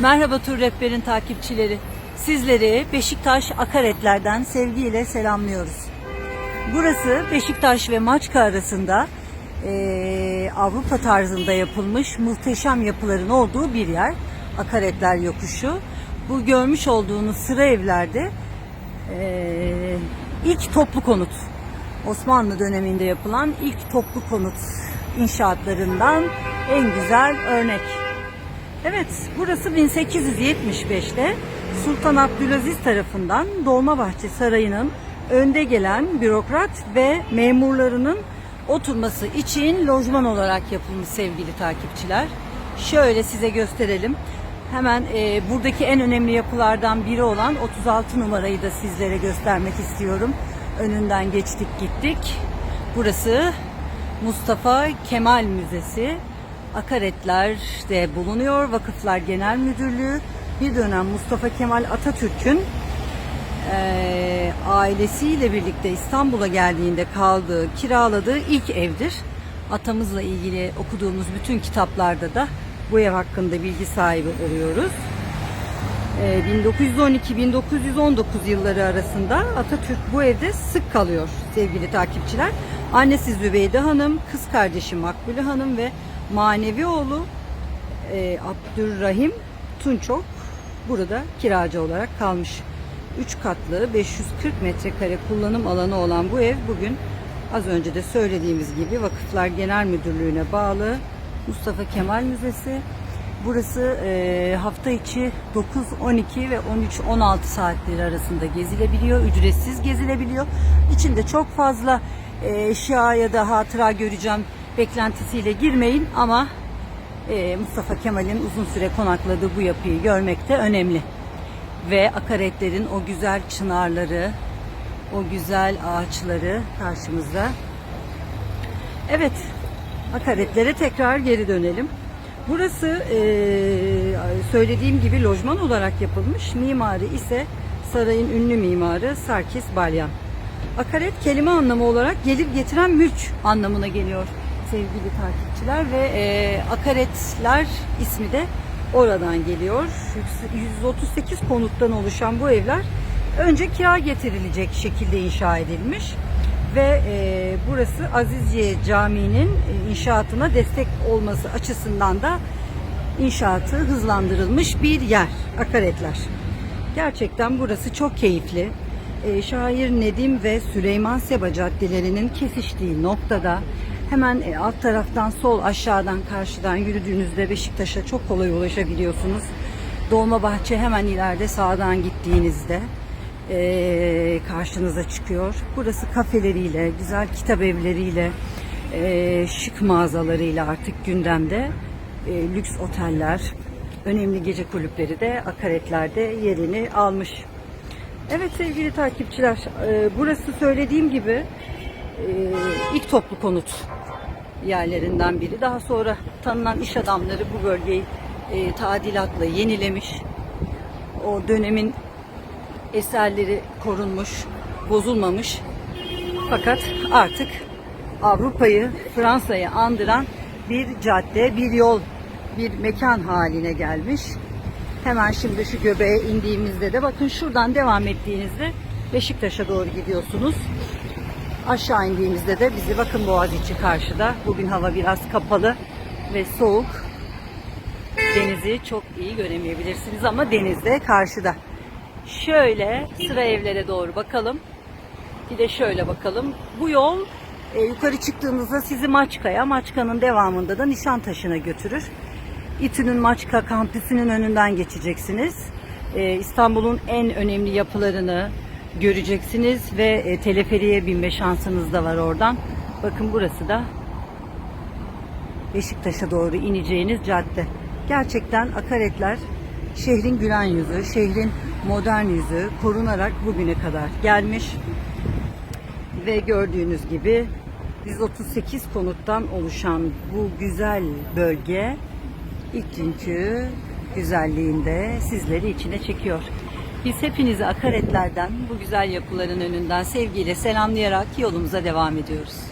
Merhaba Tur Rehber'in takipçileri. Sizleri Beşiktaş Akaretler'den sevgiyle selamlıyoruz. Burası Beşiktaş ve Maçka arasında eee, Avrupa tarzında yapılmış muhteşem yapıların olduğu bir yer. Akaretler Yokuşu. Bu görmüş olduğunuz sıra evlerde eee, ilk toplu konut. Osmanlı döneminde yapılan ilk toplu konut inşaatlarından en güzel örnek. Evet, burası 1875'te Sultan Abdülaziz tarafından Dolmabahçe Sarayı'nın önde gelen bürokrat ve memurlarının oturması için lojman olarak yapılmış sevgili takipçiler. Şöyle size gösterelim. Hemen e, buradaki en önemli yapılardan biri olan 36 numarayı da sizlere göstermek istiyorum. Önünden geçtik gittik. Burası Mustafa Kemal Müzesi. Akaretler'de bulunuyor. Vakıflar Genel Müdürlüğü bir dönem Mustafa Kemal Atatürk'ün eee, ailesiyle birlikte İstanbul'a geldiğinde kaldığı, kiraladığı ilk evdir. Atamızla ilgili okuduğumuz bütün kitaplarda da bu ev hakkında bilgi sahibi oluyoruz. Ee, 1912-1919 yılları arasında Atatürk bu evde sık kalıyor sevgili takipçiler. Annesi Zübeyde Hanım, kız kardeşi Makbule Hanım ve manevi oğlu e, Abdurrahim Tunçok burada kiracı olarak kalmış. 3 katlı 540 metrekare kullanım alanı olan bu ev bugün az önce de söylediğimiz gibi Vakıflar Genel Müdürlüğü'ne bağlı Mustafa Kemal Müzesi. Burası e, hafta içi 9, 12 ve 13, 16 saatleri arasında gezilebiliyor. Ücretsiz gezilebiliyor. İçinde çok fazla e, eşya ya da hatıra göreceğim beklentisiyle girmeyin ama e, Mustafa Kemal'in uzun süre konakladığı bu yapıyı görmek de önemli. Ve akaretlerin o güzel çınarları, o güzel ağaçları karşımızda. Evet, akaretlere tekrar geri dönelim. Burası eee, söylediğim gibi lojman olarak yapılmış. Mimarı ise sarayın ünlü mimarı Sarkis Balyan. Akaret kelime anlamı olarak gelir getiren mülk anlamına geliyor sevgili takipçiler ve eee, akaretler ismi de oradan geliyor. 138 konuttan oluşan bu evler önce kira getirilecek şekilde inşa edilmiş ve e, burası Azizciye Camii'nin e, inşaatına destek olması açısından da inşaatı hızlandırılmış bir yer akaretler. Gerçekten burası çok keyifli. E, Şair Nedim ve Süleyman Seba caddelerinin kesiştiği noktada hemen e, alt taraftan sol aşağıdan karşıdan yürüdüğünüzde Beşiktaş'a çok kolay ulaşabiliyorsunuz. Dolmabahçe hemen ileride sağdan gittiğinizde e, karşınıza çıkıyor. Burası kafeleriyle, güzel kitap evleriyle, e, şık mağazalarıyla artık gündemde. Lüks oteller, önemli gece kulüpleri de akaretlerde yerini almış. Evet sevgili takipçiler, burası söylediğim gibi ilk toplu konut yerlerinden biri. Daha sonra tanınan iş adamları bu bölgeyi e, tadilatla yenilemiş. O dönemin eserleri korunmuş, bozulmamış. Fakat artık Avrupa'yı, Fransa'yı andıran bir cadde, bir yol, bir mekan haline gelmiş. Hemen şimdi şu göbeğe indiğimizde de bakın şuradan devam ettiğinizde Beşiktaş'a doğru gidiyorsunuz. Aşağı indiğimizde de bizi bakın Boğaziçi karşıda. Bugün hava biraz kapalı ve soğuk. Denizi çok iyi göremeyebilirsiniz ama denizde karşıda. Şöyle sıra evlere doğru bakalım. Bir de şöyle bakalım. Bu yol e, yukarı çıktığınızda sizi Maçka'ya, Maçka'nın devamında da Nişantaşı'na götürür. İTÜ'nün Maçka kampüsünün önünden geçeceksiniz. E, İstanbul'un en önemli yapılarını göreceksiniz ve e, teleferiye binme şansınız da var oradan. Bakın burası da Beşiktaş'a doğru ineceğiniz cadde. Gerçekten akaretler şehrin gülen yüzü, şehrin modern yüzü korunarak bugüne kadar gelmiş. Ve gördüğünüz gibi 138 konuttan oluşan bu güzel bölge ilk günkü güzelliğinde sizleri içine çekiyor. Biz hepinizi akaretlerden bu güzel yapıların önünden sevgiyle selamlayarak yolumuza devam ediyoruz.